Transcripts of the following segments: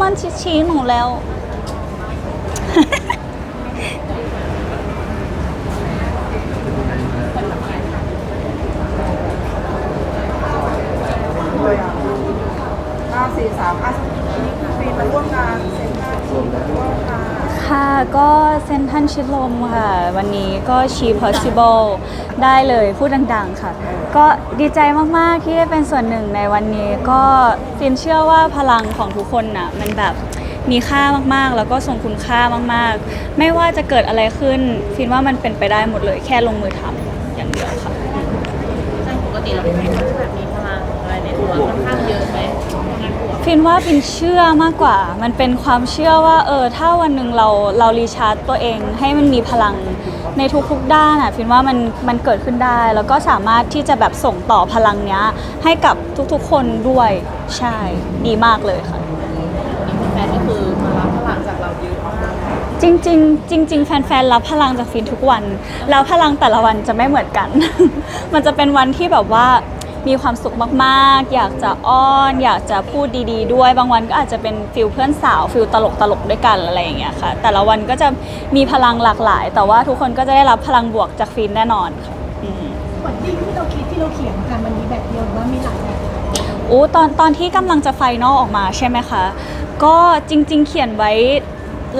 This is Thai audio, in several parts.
มันชี้หนูแล้วห้าสี่สามอะปีมาร่วมงานเซ็นทรัลทีมาร่วมงาน ค่ะ ก็เซนทันชิดลมค่ะ วันนี้ก็ชี possible ได้เลยพูดดังๆค่ะ ก็ดีใจมากๆที่ได้เป็นส่วนหนึ่งในวันนี้ ก็ฟินเชื่อว่าพลังของทุกคนน่ะมันแบบมีค่ามากๆ แล้วก็ทรงคุณค่ามากๆ ไม่ว่าจะเกิดอะไรขึ้น ฟินว่ามันเป็นไปได้หมดเลยแค่ลงมือทำอย่างเดียวค่ะ ซึ่งปกติเราเป็นคนที่แบบมีพลังอะไรในตัวค่อนข้างเยอะ ฟินว่าฟินเชื่อมากกว่า มันเป็นความเชื่อว่า เออ ถ้าวันหนึ่งเราเรารีชาร์จตัวเองให้มันมีพลังในทุกๆด้านอะฟินว่ามันมันเกิดขึ้นได้ แล้วก็สามารถที่จะแบบส่งต่อพลังเนี้ย ให้กับทุกๆคนด้วย ใช่ ดีมากเลยค่ะมีแฟนก็คือมารับพลังจากเราเยอะมากจริงๆ จริง ๆ แฟนๆรับพลังจากฟินทุกวัน แล้วพลังแต่ละวันจะไม่เหมือนกัน มันจะเป็นวันที่แบบว่า มีความสุขมาก ๆ อยากจะอ้อน อยากจะพูดดี ๆ ด้วย บางวันก็อาจจะเป็นฟิลเพื่อนสาวฟิลตลกๆด้วยกันอะไรอย่างเงี้ยค่ะ แต่ละวันก็จะมีพลังหลากหลาย แต่ว่าทุกคนก็จะได้รับพลังบวกจากฟินแน่นอนค่ะอืม บทที่ที่เราคิดที่เราเขียนกันมันมีแบบเดียวหรือว่ามีหลายแบบโอ้ตอนตอนที่กำลังจะไฟนอลออกมาใช่ไหมคะ ก็จริง ๆ เขียนไว้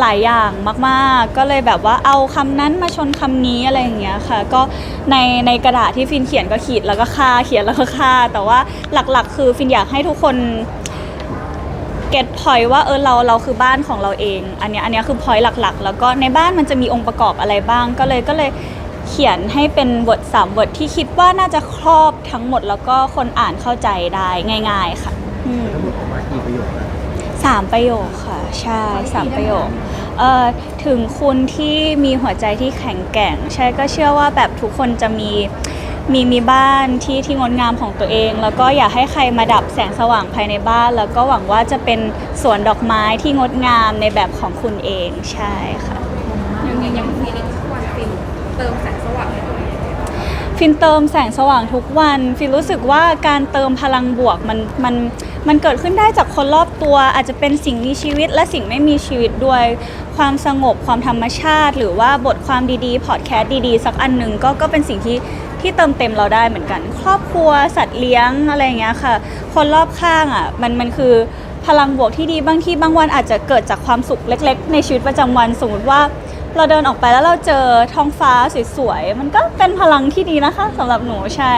หลายอย่างมากๆ ก็เลยแบบว่าเอาคำนั้นมาชนคำนี้อะไรอย่างเงี้ยค่ะ ก็ในในกระดาษที่ฟินเขียนก็ขีดแล้วก็ค่าเขียนแล้วก็ค่า แต่ว่าหลักๆ คือฟินอยากให้ทุกคน เก็ตพอยว่าเออเราเราคือบ้านของเราเอง อันเนี้ยอันเนี้ยคือพอยหลักๆ แล้วก็ในบ้านมันจะมีองค์ประกอบอะไรบ้าง ก็เลยก็เลยเขียนให้เป็นบทสามบทที่คิดว่าน่าจะครอบทั้งหมดแล้วก็คนอ่านเข้าใจได้ง่าย ๆ ค่ะอืม ทั้งหมดออกมากี่ประโยคนะ สามประโยคค่ะ ใช่สามประโยคเอ่อถึงคุณที่มีหัวใจที่แข็งแกร่ง ใช่ก็เชื่อว่าแบบทุกคนจะมีมีมีบ้านที่ที่งดงามของตัวเอง แล้วก็อยากให้ใครมาดับแสงสว่างภายในบ้าน แล้วก็หวังว่าจะเป็นสวนดอกไม้ที่งดงามในแบบของคุณเองใช่ค่ะอย่างย่างอย่างทีนี้ทุกวันฟินเติมแสงสว่างให้ตัวเอง ฟินเติมแสงสว่างทุกวัน ฟินรู้สึกว่าการเติมพลังบวกมันมันมันเกิดขึ้นได้จากคนรอบตัว อาจจะเป็นสิ่งมีชีวิตและสิ่งไม่มีชีวิตด้วย ความสงบความธรรมชาติ หรือว่าบทความดีๆพอดแคสต์ดีๆ สักอันหนึ่งก็ก็เป็นสิ่งที่ที่เติมเต็มเราได้เหมือนกัน ครอบครัวสัตว์เลี้ยงอะไรอย่างเงี้ยค่ะ คนรอบข้างอะมันมันคือพลังบวกที่ดีบางที่บางวันอาจจะเกิดจากความสุขเล็ก ๆ ในชีวิตประจำวันสมมติว่า เราเดินออกไปแล้วเราเจอท้องฟ้าสวยๆ มันก็เป็นพลังที่ดีนะคะสำหรับหนูใช่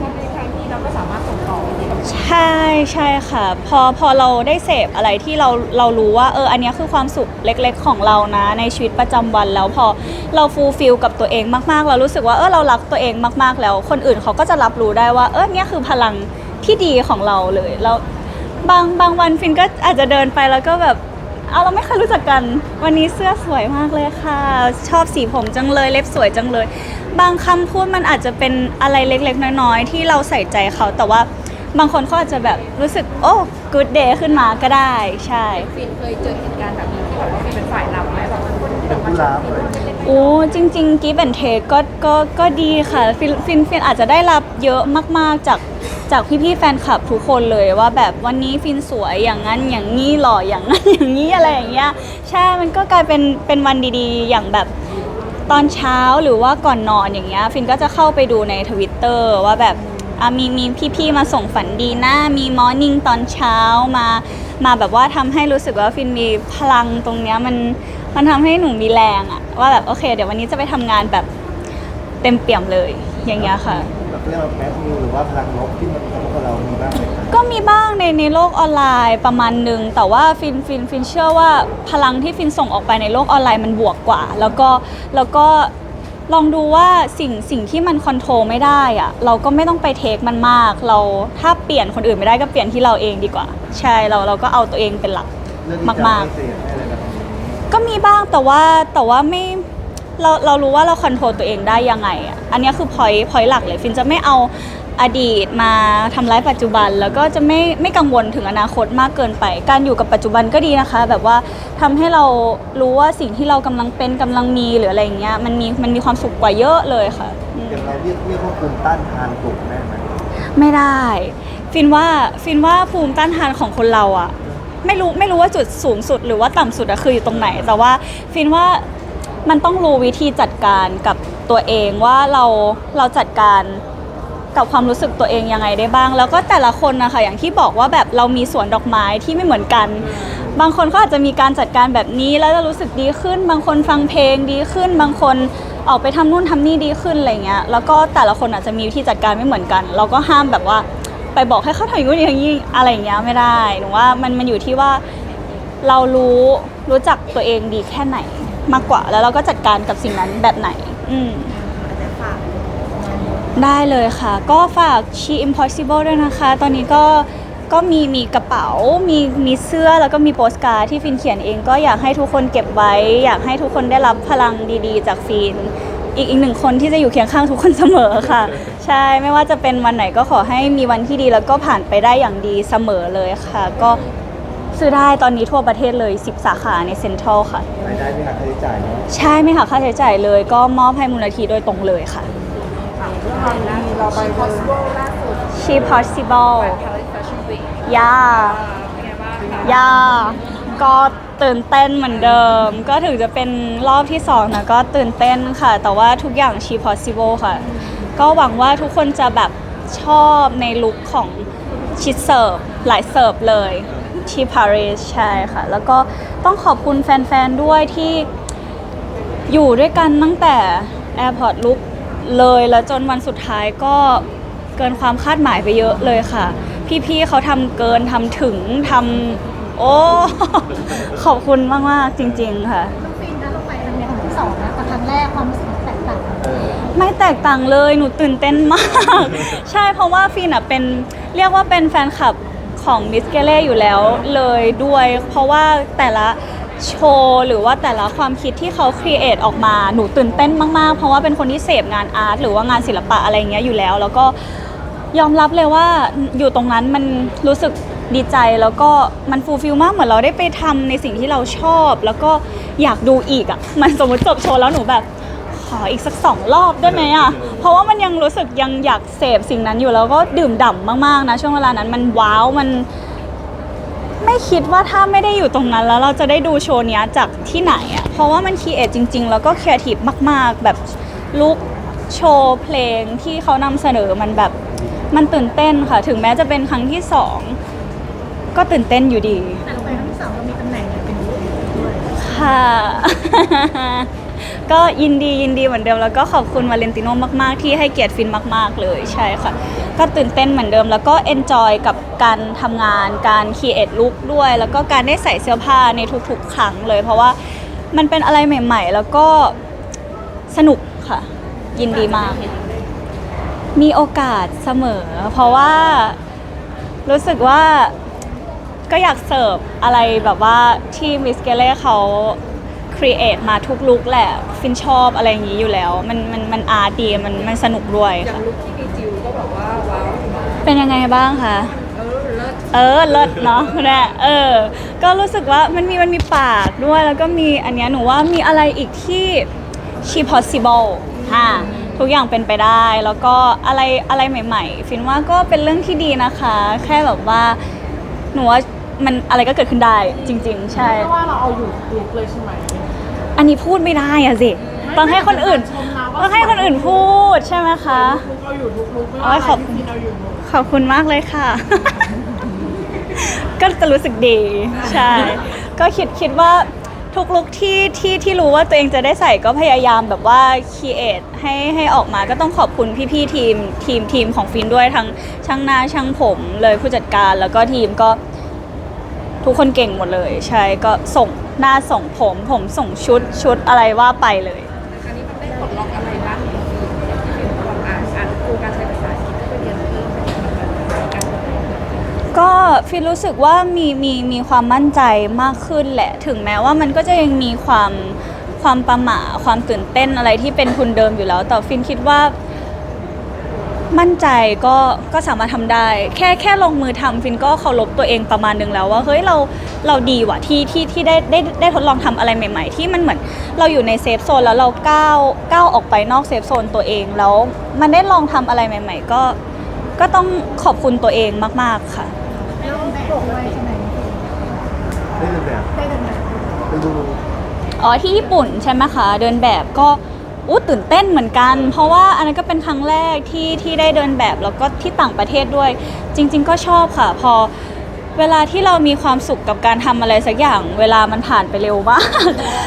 พอเป็นครั้งที่เราก็สามารถส่งต่อไปที่กับใช่ใช่ค่ะ พอพอเราได้เสพอะไรที่เราเรารู้ว่าเอออันเนี้ยคือความสุขเล็กๆของเรานะ ในชีวิตประจำวันแล้วพอเราฟูลฟิลกับตัวเองมากๆ เรารู้สึกว่าเออเรารักตัวเองมากๆแล้ว คนอื่นเขาก็จะรับรู้ได้ว่าเออเนี่ยคือพลังที่ดีของเราเลยแล้วบางบางวันฟินก็อาจจะเดินไปแล้วก็แบบ เอาเราไม่เคยรู้จักกัน วันนี้เสื้อสวยมากเลยค่ะ ชอบสีผมจังเลย เล็บสวยจังเลย บางคำพูดมันอาจจะเป็นอะไรเล็กๆ น้อยๆ ที่เราใส่ใจเขาแต่ว่าบางคนเขาอาจจะแบบรู้สึก โอ้ good day ขึ้นมาก็ได้ ใช่ ฟินเคยเจอเหตุการณ์แบบนี้ที่แบบว่าฟินเป็นฝ่ายรับไหมแบบ เป็นผู้รับเลยโอ้จริง ๆกิฟต์แอนเทก็ก็ก็ดีค่ะฟินฟินฟินอาจจะได้รับเยอะมากๆจากจากพี่ๆแฟนคลับทุกคนเลยว่าแบบวันนี้ฟินสวยอย่างนั้นอย่างนี้หล่ออย่างนั้นอย่างนี้อะไรอย่างเงี้ยใช่มันก็กลายเป็นเป็นวันดีๆ อย่างแบบตอนเช้าหรือว่าก่อนนอนอย่างเงี้ยฟินก็จะเข้าไปดูในทวิตเตอร์ว่าแบบมีมีพี่ๆมาส่งฝันดีนะมีมอร์นิ่งตอนเช้ามา มาแบบว่าทำให้รู้สึกว่าฟินมีพลังตรงเนี้ยมันมันทำให้หนูมีแรงอะว่าแบบโอเค เดี๋ยววันนี้จะไปทำงานแบบเต็มเปี่ยมเลย อย่างเงี้ยค่ะ แบบเรียกว่าแมสมิวหรือว่าพลังลบที่มันกระทบกับเรามีบ้างไหมครับก็มีบ้างในในโลกออนไลน์ประมาณหนึ่งแต่ว่าฟินฟินฟินเชื่อว่าพลังที่ฟินส่งออกไปในโลกออนไลน์มันบวกกว่า แล้วก็แล้วก็ ลองดูว่าสิ่งสิ่งที่มันคอนโทรลไม่ได้อะเราก็ไม่ต้องไปเทคมันมาก เราถ้าเปลี่ยนคนอื่นไม่ได้ก็เปลี่ยนที่เราเองดีกว่า ใช่เราเราก็เอาตัวเองเป็นหลัก เรื่องที่จะมากไม่ๆเสพไม่อะไรแบบนี้ก็มีบ้างแต่ว่าแต่ว่าไม่เราเรารู้ว่าเราคอนโทรลตัวเองได้ยังไงอะอันเนี้ยคือพอยพอยหลักเลยฟินจะไม่เอา อดีตมาทำร้ายปัจจุบัน แล้วก็จะไม่ไม่กังวลถึงอนาคตมากเกินไป การอยู่กับปัจจุบันก็ดีนะคะ แบบว่าทำให้เรารู้ว่าสิ่งที่เรากำลังเป็นกำลังมีหรืออะไรอย่างเงี้ยมันมีมันมีความสุขกว่าเยอะเลยค่ะอืมอย่างเราเรียกเรียกว่าภูมิต้านทานกลุ่มได้ไหมไม่ได้ ฟินว่าฟินว่าภูมิต้านทานของคนเราอะไม่รู้ไม่รู้ว่าจุดสูงสุดหรือว่าต่ำสุดอะคืออยู่ตรงไหน แต่ว่าฟินว่ามันต้องรู้วิธีจัดการกับตัวเองว่าเราเราจัดการ กับความรู้สึกตัวเองยังไงได้บ้าง แล้วก็แต่ละคนนะคะอย่างที่บอกว่าแบบเรามีสวนดอกไม้ที่ไม่เหมือนกัน บางคนเขาอาจจะมีการจัดการแบบนี้แล้วจะรู้สึกดีขึ้น บางคนฟังเพลงดีขึ้น บางคนออกไปทำนู่นทำนี่ดีขึ้นอะไรเงี้ยแล้วก็แต่ละคนอาจจะมีวิธีจัดการไม่เหมือนกัน เราก็ห้ามแบบว่าไปบอกให้เขาทำอย่างนู้นอย่างนี้อะไรอย่างเงี้ยไม่ได้หนูว่ามันมันอยู่ที่ว่าเรารู้รู้จักตัวเองดีแค่ไหนมากกว่า แล้วเราก็จัดการกับสิ่งนั้นแบบไหน อืม ได้เลยค่ะ ก็ฝาก She Impossible ด้วยนะคะ ตอนนี้ก็ก็มีมีกระเป๋า มีมีเสื้อแล้วก็มีโปสการ์ดที่ฟินเขียนเอง ก็อยากให้ทุกคนเก็บไว้ อยากให้ทุกคนได้รับพลังดีๆ จากฟิน อีกอีกหนึ่งคนที่จะอยู่เคียงข้างทุกคนเสมอค่ะ ใช่ไม่ว่าจะเป็นวันไหนก็ขอให้มีวันที่ดีแล้วก็ผ่านไปได้อย่างดีเสมอเลยค่ะ ก็ซื้อได้ตอนนี้ทั่วประเทศเลย 10 สาขาในเซ็นทรัลค่ะรายได้ไม่หักค่าใช้จ่ายเนาะใช่ไม่หักค่าใช้จ่ายเลย ก็มอบให้มูลนิธิโดยตรงเลยค่ะ เรื่องราวดีเราไป possible ล่าสุด She Possible ย่าเป็นไงบ้างคะย่าก็ตื่นเต้นเหมือนเดิม ก็ถึงจะเป็นรอบที่สองนะก็ตื่นเต้นค่ะ แต่ว่าทุกอย่าง She Possible ค่ะ ก็หวังว่าทุกคนจะแบบชอบในลุคของชิดเสิร์ฟหลายเสิร์ฟเลยที่ปารีสใช่ค่ะ แล้วก็ต้องขอบคุณแฟน ๆ ด้วยที่อยู่ด้วยกันตั้งแต่ Airport ลุก เลยแล้วจนวันสุดท้ายก็เกินความคาดหมายไปเยอะเลยค่ะ พี่ๆเขาทำเกินทำถึงทำโอ้ ขอบคุณมากๆจริง ๆ ค่ะ น้องฟินนะลงไปครั้งนี้ครั้งที่สองนะแต่ครั้งแรกความรู้สึกแตกต่างกันเออไม่แตกต่างเลยหนูตื่นเต้นมาก ใช่เพราะว่าฟีนอะเป็นเรียกว่าเป็นแฟนคลับของมิสเกเล่อยู่แล้วเลยด้วย เพราะว่าแต่ละ โชว์หรือว่าแต่ละความคิดที่เขาครีเอทออกมาหนูตื่นเต้นมากๆ เพราะว่าเป็นคนที่เสพงานอาร์ตหรือว่างานศิลปะอะไรเงี้ยอยู่แล้ว แล้วก็ยอมรับเลยว่าอยู่ตรงนั้นมันรู้สึกดีใจแล้วก็มันฟูลฟิลมากเหมือนเราได้ไปทำในสิ่งที่เราชอบ แล้วก็อยากดูอีกอะมันสมมติจบโชว์แล้วหนูแบบขออีกสักสองรอบได้ไหมอะ เพราะว่ามันยังรู้สึกยังอยากเสพสิ่งนั้นอยู่แล้วก็ดื่มด่ำมากๆนะ ช่วงเวลานั้นมันว้าวมัน ไม่คิดว่าถ้าไม่ได้อยู่ตรงนั้นแล้วเราจะได้ดูโชว์เนี้ยจากที่ไหนอะเพราะว่ามันคีเอทจริง ๆ แล้วก็ครีเอทีฟมาก ๆ แบบลุกโชว์เพลงที่เขานำเสนอมันแบบมันตื่นเต้นค่ะ ถึงแม้จะเป็นครั้งที่สองก็ตื่นเต้นอยู่ดี แต่ลงไปครั้งที่สองเรามีตำแหน่งเป็นด้วยค่ะ ก็ยินดียินดีเหมือนเดิมแล้วก็ขอบคุณวาเลนติโนมาก ๆ ที่ให้เกียรติฟินมาก ๆ เลยใช่ค่ะ ก็ตื่นเต้นเหมือนเดิม แล้วก็เอนจอยกับการทำงานการคีเอทลุคด้วย แล้วก็การได้ใส่เสื้อผ้าในทุกๆ ครั้งเลย เพราะว่ามันเป็นอะไรใหม่ ๆ แล้วก็สนุกค่ะ ยินดีมาก มีโอกาสเสมอ เพราะว่ารู้สึกว่าก็อยากเสิร์ฟอะไรแบบว่าที่มิสเกเล่เขาครีเอทมาทุกลุกแหละ ฟินชอบอะไรอย่างนี้อยู่แล้ว มันมันมันอาร์ตดีมันมันสนุกด้วยอย่างค่ะ ลุคที่มีจิว ก็บอกว่าว้าวเป็นยังไงบ้างคะ เออเลิศเออเลิศเนาะแน่เออ ก็รู้สึกว่ามันมีมันมีปากด้วยแล้วก็มีอันเนี้ยหนูว่ามีอะไรอีกที่ she possible ฮะทุกอย่างเป็นไปได้ แล้วก็อะไรอะไรใหม่ ๆ ฟินว่าก็เป็นเรื่องที่ดีนะคะ แค่แบบว่า หนูว่ามันอะไรก็เกิดขึ้นได้จริง ๆ ใช่ เพราะว่าเราเอาอยู่ลุคเลยใช่ไหม อันนี้พูดไม่ได้อะสิ ต้องให้คนอื่น ต้องให้คนอื่นพูดใช่ไหมคะลุคเอาอยู่ทุกลุคไม่โอ้ว่ายขอบอะไรที่เอาอยู่หมดขอบคุณมากเลยค่ะ ก็จะรู้สึกดี ใช่ ก็คิดคิดว่าทุกลุกที่ที่ที่รู้ว่าตัวเองจะได้ใส่ก็พยายามแบบว่าคีเอทให้ให้ออกมาก็ต้องขอบคุณพี่ๆทีมทีมทีมของฟินด้วยทั้งช่างหน้าช่างผมเลยผู้จัดการแล้วก็ทีมก็ทุกคนเก่งหมดเลย ใช่ก็ส่งหน้าส่งผมผมส่งชุดชุดอะไรว่าไปเลย ฟินรู้สึกว่ามีมีมีความมั่นใจมากขึ้นแหละ ถึงแม้ว่ามันก็จะยังมีความความประหม่าความตื่นเต้นอะไรที่เป็นทุนเดิมอยู่แล้ว แต่ฟินคิดว่ามั่นใจก็ก็สามารถทำได้ แค่แค่ลงมือทำฟินก็เคารพตัวเองประมาณหนึงแล้วว่าเฮ้ยเราเราดีว่ะที่ที่ที่ได้ได้ได้ทดลองทำอะไรใหม่ ๆ ที่มันเหมือนเราอยู่ในเซฟโซนแล้วเราก้าวก้าวออกไปนอกเซฟโซนตัวเองแล้ว มันได้ลองทำอะไรใหม่ ๆ ก็ก็ต้องขอบคุณตัวเองมาก ๆค่ะ เริ่มแบกด้วยใช่ไหม ดู อ๋อที่ญี่ปุ่นใช่ไหมคะ เดินแบบก็อู้ตื่นเต้นเหมือนกัน เพราะว่าอันนั้นก็เป็นครั้งแรกที่ที่ได้เดินแบบแล้วก็ที่ต่างประเทศด้วย จริง ๆ ก็ชอบค่ะ พอเวลาที่เรามีความสุขกับการทำอะไรสักอย่าง เวลามันผ่านไปเร็วมาก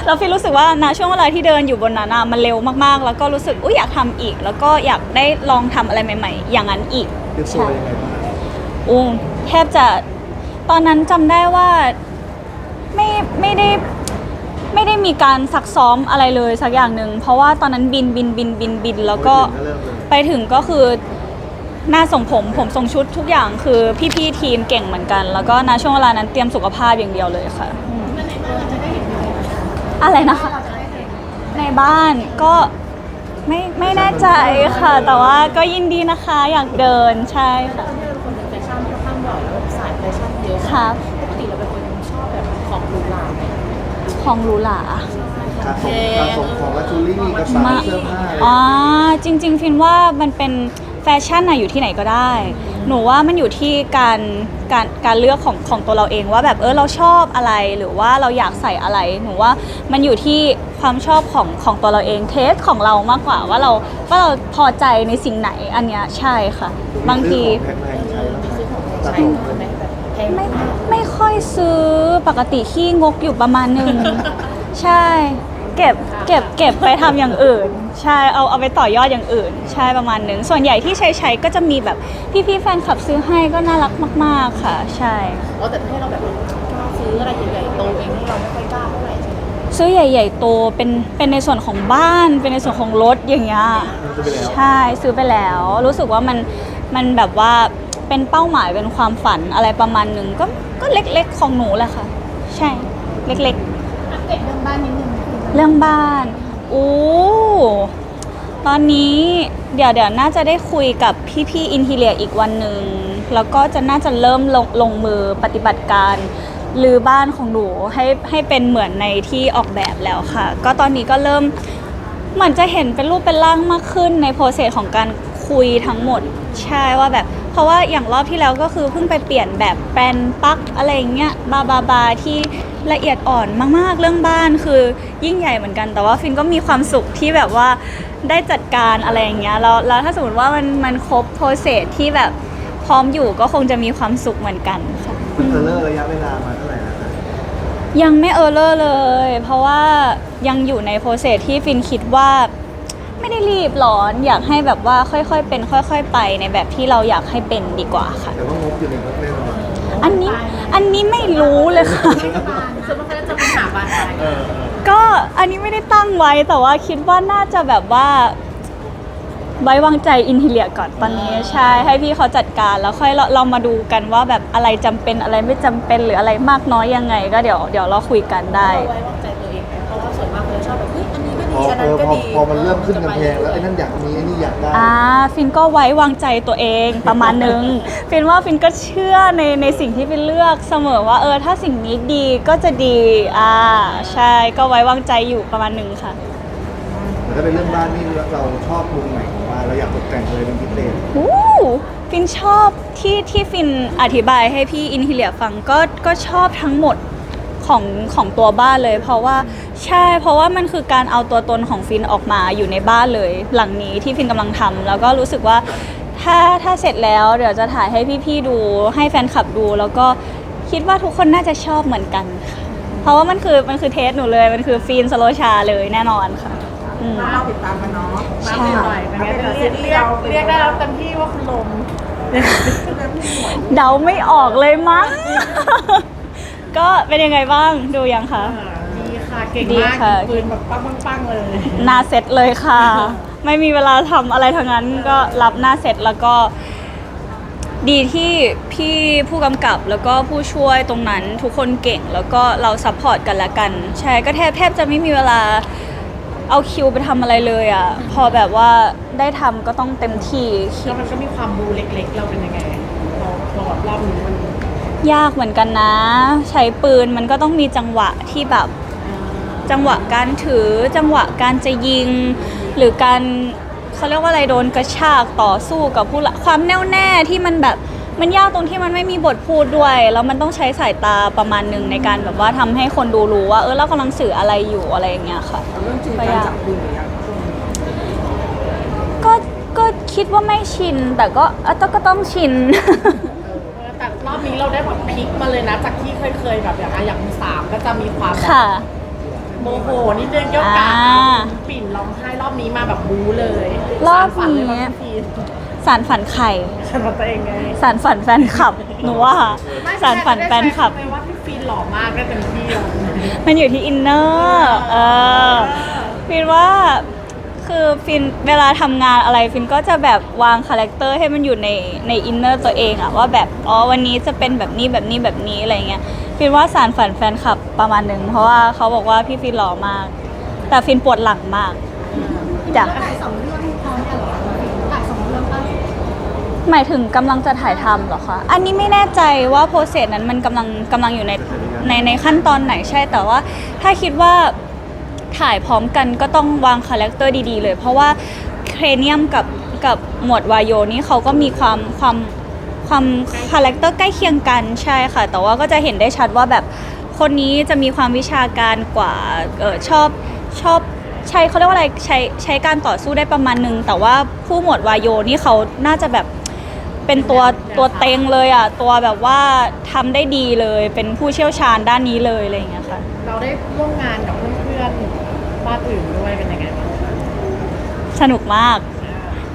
เราฟีลรู้สึกว่านะช่วงเวลาที่เดินอยู่บนนั้นอะมันเร็วมากๆ แล้วก็รู้สึกอุ้ยอยากทำอีก แล้วก็อยากได้ลองทำอะไรใหม่ ๆ อย่างนั้นอีกเตรียมตัวยังไงบ้างอู้แทบจะตอนนั้นจำได้ว่าไม่ไม่ได้ ไม่ได้มีการซักซ้อมอะไรเลยสักอย่างหนึ่งเพราะว่าตอนนั้นบินบินบินบินบิน แล้วก็เริ่มเลยไปถึงก็คือหน้าส่งผมผมส่งชุดทุกอย่างคือพี่ๆทีมเก่งเหมือนกัน แล้วก็ณช่วงเวลานั้นเตรียมสุขภาพอย่างเดียวเลยค่ะอืมอะไรนะคะ ในบ้านก็ไม่ไม่แน่ใจค่ะ แต่ว่าก็ยินดีนะคะอยากเดินใช่ค่ะที่เราเป็นคนแฟชั่นค่อนข้างบ่อยแล้วแบบสายแฟชั่นเยอะ ครับ ของหรูหราการส่งการส่งของวัตถุรี่กระเป๋ามาเสื้อผ้าอะไรอ่าจริง ๆ ฟินว่ามันเป็นแฟชั่นอะอยู่ที่ไหนก็ได้ หนูว่ามันอยู่ที่การการการเลือกของของตัวเราเองว่าแบบเออเราชอบอะไรหรือว่าเราอยากใส่อะไร หนูว่ามันอยู่ที่ความชอบของของตัวเราเองเทสของเรามากกว่าว่าเราว่าเราพอใจในสิ่งไหนอันเนี้ยใช่ค่ะ บางที ซื้อของแพงๆใช้แล้วซื้อของตัดใช้ผม ใช่ไหมแบบแพงไม่ไม่ค่อยซื้อปกติขี้งกอยู่ประมาณหนึ่งใช่ เก็บเก็บเก็บไปทำอย่างอื่น ใช่เอาเอาไปต่อยอดอย่างอื่น ใช่ประมาณหนึ่งส่วนใหญ่ที่ใช้ใช้ก็จะมีแบบพี่ๆแฟนคลับซื้อให้ก็น่ารักมาก ๆค่ะ ใช่ อ๋อแต่ถ้าให้เราแบบกล้าซื้ออะไรใหญ่ๆโตเองนี่เราไม่ค่อยกล้าเท่าไหร่ใช่ไหมซื้อใหญ่ ๆ โตเป็นเป็นในส่วนของบ้าน เป็นในส่วนของรถอย่างเงี้ยซื้อไปแล้วใช่ซื้อไปแล้ว รู้สึกว่ามันมันแบบว่า เป็นเป้าหมายเป็นความฝันอะไรประมาณหนึ่งก็ก็เล็กๆของหนูแหละค่ะ ใช่เล็กๆอัปเดตเรื่องบ้านนิดนึงเรื่องบ้านอู้ตอนนี้เดี๋ยวเดี๋ยวน่าจะได้คุยกับพี่ๆอินทีเลียอีกวันหนึ่งแล้วก็จะน่าจะเริ่มลงลงมือปฏิบัติการรื้อบ้านของหนูให้ให้เป็นเหมือนในที่ออกแบบแล้วค่ะ ก็ตอนนี้ก็เริ่มเหมือนจะเห็นเป็นรูปเป็นร่างมากขึ้นในโปรเซสของการคุยทั้งหมด ใช่ว่าแบบเพ ราะว่าอย่างรอบที่แล้วก็คือเพิ่งไปเปลี่ยนแบบแปลนปลั๊กอะไรอย่างเงี้ยบาบาบาที่ละเอียดอ่อนมากๆเรื่องบ้านคือยิ่งใหญ่เหมือนกัน แต่ว่าฟินก็มีความสุขที่แบบว่าได้จัดการอะไรอย่างเงี้ยแล้วแล้วถ้าสมมติว่ามันมันครบโปรเซสที่แบบพร้อมอยู่ก็คงจะมีความสุขเหมือนกันค่ะมันเทเลอร์ระยะเวลามาเท่าไหร่แล้วคะยังไม่เออร์เลอร์เลย เพราะว่ายังอยู่ในโปรเซสที่ฟินคิดว่า ไม่ได้รีบร้อนอยากให้แบบว่าค่อยๆเป็น ค่อย ๆ ไปในแบบที่เราอยากให้เป็นดีกว่าค่ะ แต่ว่างบอยู่ในงบแน่นอนอันนี้อันนี้ไม่รู้เลยค่ะ ส่วนมากเขาจะปัญหาบานปลายเออก็อันนี้ไม่ได้ตั้งไว้แต่ว่าคิดว่าน่าจะแบบว่า ไว้วางใจอินทีเลียก่อนตอนนี้ใช่ให้พี่เขาจัดการแล้วค่อยเราเรามาดูกันว่าแบบอะไรจำเป็นอะไรไม่จำเป็นหรืออะไรมากน้อยยังไง ก็เดี๋ยวเดี๋ยวเราคุยกันได้เราไว้วางใจ อันนี้ก็พดีออันเอนั้นอก็พอดี พอมันเริ่มขึ้นกำแพงแล้วไอ้นั่นอยากมีไอ้นี่อยากได้อ่าฟินก็ไว้วางใจตัวเองประมาณนึง ฟินว่าฟินก็เชื่อในในสิ่งที่ฟินเลือกเสมอว่าเออถ้าสิ่งนี้ดีก็จะดีอ่าใช่ก็ไว้วางใจอยู่ประมาณนึงค่ะ แต่ถ้าเป็นเรื่องบ้านนี่เราชอบมุมไหนของบ้านเราอยากตกแต่งเลยเป็นพิเศษอู้ฟินชอบที่ที่ฟินอธิบายให้พี่อินทีเลียฟังก็ก็ชอบทั้งหมด ของของตัวบ้านเลย เพราะว่าใช่เพราะว่ามันคือการเอาตัวตนของฟินออกมาอยู่ในบ้านเลย หลังนี้ที่ฟินกำลังทำแล้วก็รู้สึกว่าถ้าถ้าเสร็จแล้วเดี๋ยวจะถ่ายให้พี่ๆดูให้แฟนคลับดู แล้วก็คิดว่าทุกคนน่าจะชอบเหมือนกันค่ะเพราะว่ามันคือมันคือเทสหนูเลย มันคือฟินสโลชาเลยแน่นอนค่ะอืม เราติดตามกันเนาะใช่หน่อยเป็นไงเรียกเรียกเรียกได้แล้วเต็มที่ว่าคุณลม เดาไม่ออกเลยมั้ง ก็เป็นยังไงบ้างดูยังคะ ดีค่ะเก่งดีมากค่ะปืนแบบปังปังๆเลย หน้าเซตเลยค่ะ ไม่มีเวลาทำอะไรทั้งนั้นก็รับหน้าเซตแล้วก็ ดีที่พี่ผู้กำกับแล้วก็ผู้ช่วยตรงนั้นทุกคนเก่งแล้วก็เราซัพพอร์ตกันละกัน ใช่ก็แทบแทบจะไม่มีเวลาเอาคิวไปทำอะไรเลยอะ่ะ พอแบบว่าได้ทำก็ต้องเต็มที่คิแล้ดวมันก็มีความบูเล็กๆ เราเป็นยังไงพอพอแบบรอบนี้มัน ยากเหมือนกันนะ ใช้ปืนมันก็ต้องมีจังหวะที่แบบจังหวะการถือจังหวะการจะยิง หรือการเขาเรียกว่าอะไรโดนกระชากต่อสู้กับผู้ละความแน่วแน่ที่มันแบบมันยากตรงที่มันไม่มีบทพูดด้วย แล้วมันต้องใช้สายตาประมาณหนึ่งในการแบบว่าทำให้คนดูรู้ว่าเออเรากำลังสื่ออะไรอยู่อะไรอย่างเงี้ยค่ะเรื่องจริงการจับกลุ่มก็ก็คิดว่าไม่ชิน แต่ก็เออก็ต้องชิน อบนี้เราได้แบบพลิกมาเลยนะ จากที่เคยเคยๆแบบอย่างอะอย่างสามก็จะมีความแบบค่ะ โมโหนิดนึงเกี่ยวกับอ่าปิ่นร้องไห้รอบนี้มาแบบบู๊เลยรอบสาฝัเลยนี้ว่าพี่สารฝันไข่ ฉันว่าตัวเองไงสารฝันแฟนคลับหนูว่าไม่สารฝันแฟนคลับ ไม่ว่าพี่ฟินหล่อมากได้เต็มที่แล้วมันอยู่ที่อินเนอร์ เออฟินว่า คือฟินเวลาทำงานอะไรฟินก็จะแบบวางคาแรคเตอร์ให้มันอยู่ในในอินเนอร์ตัวเองอะว่าแบบอ๋อวันนี้จะเป็นแบบนี้แบบนี้แบบนี้อะไรเงี้ยฟินว่าสารฝันแฟนคลับประมาณหนึ่งเพราะว่าเขาบอกว่าพี่ฟินหล่อมาก แต่ฟินปวดหลังมากจ้ะถ่ายสองเรื่องพร้อมกันเหรอถ่ายสองเรื่องป่ะหมายถึงกำลังจะถ่ายทำเหรอคะอันนี้ไม่แน่ใจว่าโปรเซสนั้นมันกำลังกำลังอยู่ในในในขั้นตอนไหนใช่แต่ว่าถ้าคิดว่า ถ่ายพร้อมกันก็ต้องวางคาแรคเตอร์ดีๆเลย เพราะว่าเครเนียมกับกับหมวดวายโยนี่เขาก็มีความความความคาแรคเตอร์ใกล้เคียงกันใช่ค่ะ แต่ว่าก็จะเห็นได้ชัดว่าแบบคนนี้จะมีความวิชาการกว่าเออชอบชอบใช้เขาเรียกว่าอะไรใช้ใช้การต่อสู้ได้ประมาณนึง แต่ว่าผู้หมวดวายโยนี่เขาน่าจะแบบเป็นตัวตัวเต็งเลยอะตัวแบบว่าทำได้ดีเลย เป็นผู้เชี่ยวชาญด้านนี้เลยอะไรอย่างเงี้ยค่ะ เราได้ร่วมงานกับเพื่อนานอื่นด้วยเป็นยังไงบ้างคะสนุกมาก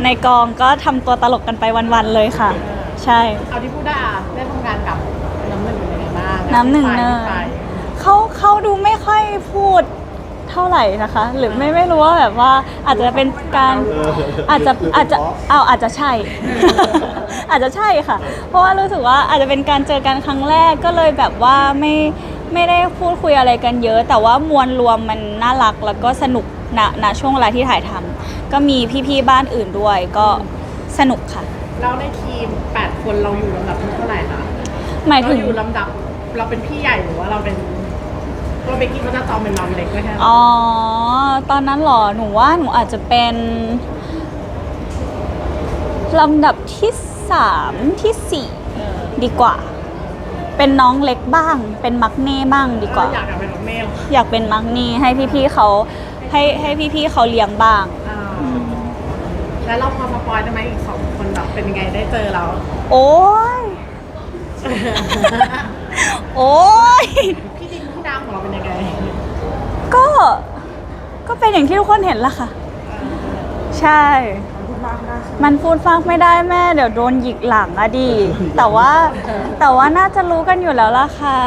ในกองก็ทำตัวตลกกันไปวันๆเลยค่ะ ใช่ เอาที่พูดได้อะได้ทำงานกับน้ำหนึ่งเป็นยังไงบ้างน้ำหนึ่งเนยยเขาเขาดูไม่ค่อยพูดเท่าไหร่นะคะ หรือไม่ไม่รู้ว่าแบบว่าอาจจะเป็นการอาจจะอาจจะเอาอาจจะใช่ อาจจะใช่ค่ะ เพราะว่ารู้สึกว่าอาจจะเป็นการเจอกันครั้งแรกก็เลยแบบว่าไม่ ไม่ได้พูดคุยอะไรกันเยอะ แต่ว่ามวลรวมมันน่ารักแล้วก็สนุกณณช่วงเวลาที่ถ่ายทำก็มีพี่ๆบ้านอื่นด้วยก็สนุกค่ะ เราในทีม 8 คนเราอยู่ลำดับที่เท่าไหร่คะหมายเราถึง อยู่ลำดับเราเป็นพี่ใหญ่หรือว่าเราเป็นตัวเบกกี้เขาจะจองเป็นมัมเล็กไว้แค่อ๋อ ตอนนั้นเหรอ หนูว่าหนูอาจจะเป็นลำดับที่สามที่สี่ดีกว่า เป็นน้องเล็กบ้าง เป็นมักเน่บ้างดีกว่า อยากเป็นเมลอยากเป็นมักเน่ให้พี่ๆเขาให้ให้พี่ๆเขาเลี้ยงบ้างอ่าแล้วเราพอสปอยได้ไหมอีกสองคนแบบเป็นยังไงได้เจอเราโอ้ยโอ้ยพี่ดินพี่น้ำของเราเป็นยังไงก็ก็เป็นอย่างที่ทุกคนเห็นละค่ะ ใช่ มันพูดฟากไม่ได้แม่ เดี๋ยวโดนหยิกหลังอะดีแต่ว่าแต่ว่าน่าจะรู้กันอยู่แล้วล่ะค่ะ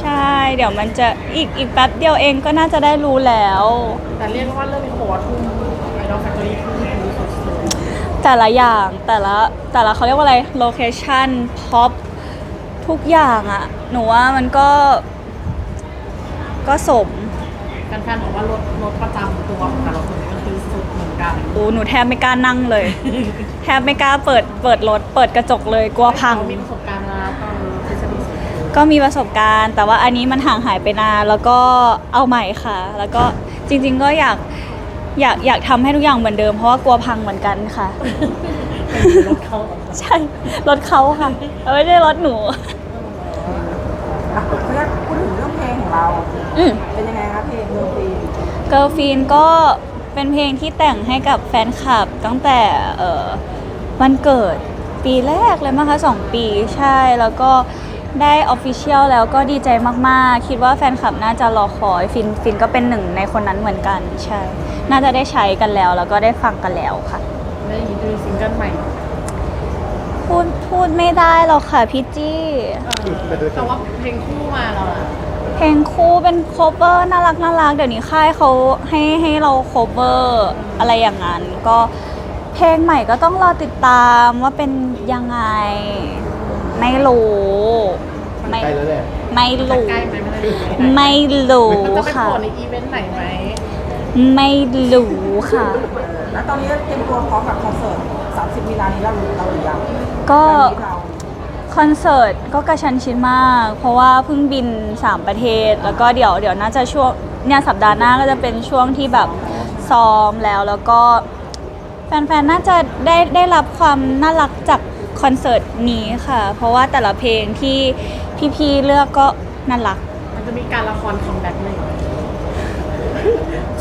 ใช่ เดี๋ยวมันจะอีกอีกแป๊บเดียวเองก็น่าจะได้รู้แล้ว แต่เรียกว่าเรื่องนี้โหดทุ่มไอดอลแฟคทอรี่ทุ่มทุนสุดแต่ละอย่างแต่ละแต่ละเขาเรียกว่าอะไรโลเคชั่นพ็อปทุกอย่างอะหนูว่ามันก็ก็สม ๆแฟนๆบอกว่ารถรถประจำตัวของแต่ละคน ก็คือสุดเหมือนกันโอ้หนูแทบไม่กล้านั่งเลย แทบไม่กล้าเปิดเปิดรถเปิดกระจกเลยกลัวพังเขามีประสบการณ์มาตอนทฤษฎีสูงก็มีประสบการณ์ แต่ว่าอันนี้มันห่างหายไปนานแล้วก็เอาใหม่ค่ะ แล้วก็จริง ๆก็อยากอยากอยากทำให้ทุกอย่างเหมือนเดิมเพราะว่ากลัวพังเหมือนกันค่ะ เป็นรถเขาใช่รถเขาค่ะไม่ได้รถหนู อะเขาจะพูดถึงเรื่องเพลงของเรา อืม เป็นยังไงคะเพลงเมืองปีเกิร์ลฟีนก็ เป็นเพลงที่แต่งให้กับแฟนคลับตั้งแต่เอ่อวันเกิดปีแรกเลยมั้งคะสองปีใช่แล้วก็ได้ออฟฟิเชียลแล้วก็ดีใจมาก ๆ คิดว่าแฟนคลับน่าจะรอคอยฟินฟินก็เป็นหนึ่งในคนนั้นเหมือนกันใช่ น่าจะได้ใช้กันแล้ว แล้วก็ได้ฟังกันแล้วค่ะไม่ได้ยินดูซิงเกิลใหม่พูดพูดไม่ได้หรอกค่ะพี่จี้แต่ว่าเพลงคู่มาเราอะ เพลงคู่เป็นโคเวอร์น่ารักน่ารักเดี๋ยวนี้ค่ายเขาให้ให้เราโคเวอร์อะไรอย่างนั้นก็เพลงใหม่ก็ต้องรอติดตามว่าเป็นยังไง ไม่รู้ไม่ใกล้แล้วแหละไม่จะรู้ใกล้ไหมไม่ได้ไม่รู้มันจะไปค่ะ โผล่ในอีเวนต์ไหนไหมไม่รู้ค่ะ แล้วตอนนี้เตรียมตัวพร้อมกับคอนเสิร์ต 30 มีนานี้เราเราหรือยังก็ ตอนนี้เรา คอนเสิร์ตก็กระชันชิดมาก เพราะว่าเพิ่งบิน 3 ประเทศ แล้วก็เดี๋ยวเดี๋ยวน่าจะช่วงเนี่ยสัปดาห์หน้าก็จะเป็นช่วงที่แบบซ้อมแล้วแล้วก็ แฟนๆ น่าจะได้ได้รับความน่ารักจากคอนเสิร์ตนี้ค่ะ เพราะว่าแต่ละเพลงที่พี่ๆ เลือกก็น่ารัก มันจะมีการละครคอมแบ็กหนึ่ง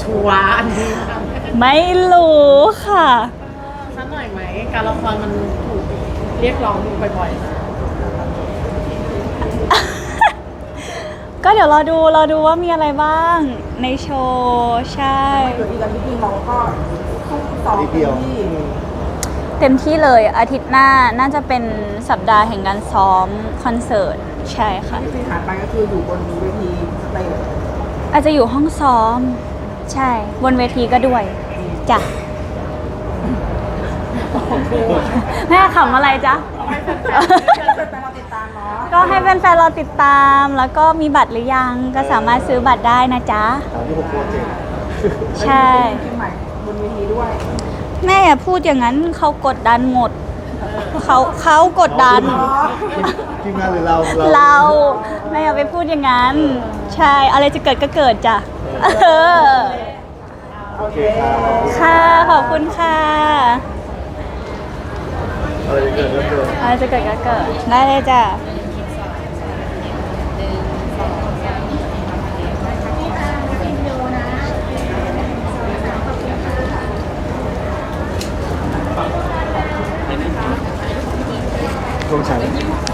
ชัวร์อันนี้ค่ะไม่รู้ค่ะ สักหน่อยไหม การละครมันถูกเรียกร้องบ่อยๆนะ ก็เดี๋ยวรอดูรอดูว่ามีอะไรบ้างในโชว์ใช่ คืออีกอันที่เราก็ทุ่มซ้อมนิดเดียว ที่เต็มที่เลยอาทิตย์หน้าน่าจะเป็นสัปดาห์แห่งการซ้อมคอนเสิร์ตใช่ค่ะ ที่ฟินหายไปก็คืออยู่บนเวทีสเตจอาจจะอยู่ห้องซ้อม ใช่ บนเวทีก็ด้วยจ้ะแม่ขำอะไรจ๊ะเก็ให้แฟนๆเราติดตาม แล้วก็มีบัตรหรือยังก็สามารถซื้อบัตรได้นะจ๊ะตามที่ผมโปรเจกต์ใช่คิมใหม่บนเวทีด้วย แม่อย่าพูดอย่างนั้นเขากดดันหมด เขาเขากดดัน ทีมงานหรือเราเราแม่อย่าไปพูดอย่างนั้น ใช่ อะไรจะเกิดก็เกิดจ้ะเออโอเคครับค่ะ ขอบคุณค่ะอะไรจะเกิดก็เกิด อะไรจะเกิดก็เกิด ได้เลยจ้ะ ช่วงเช้า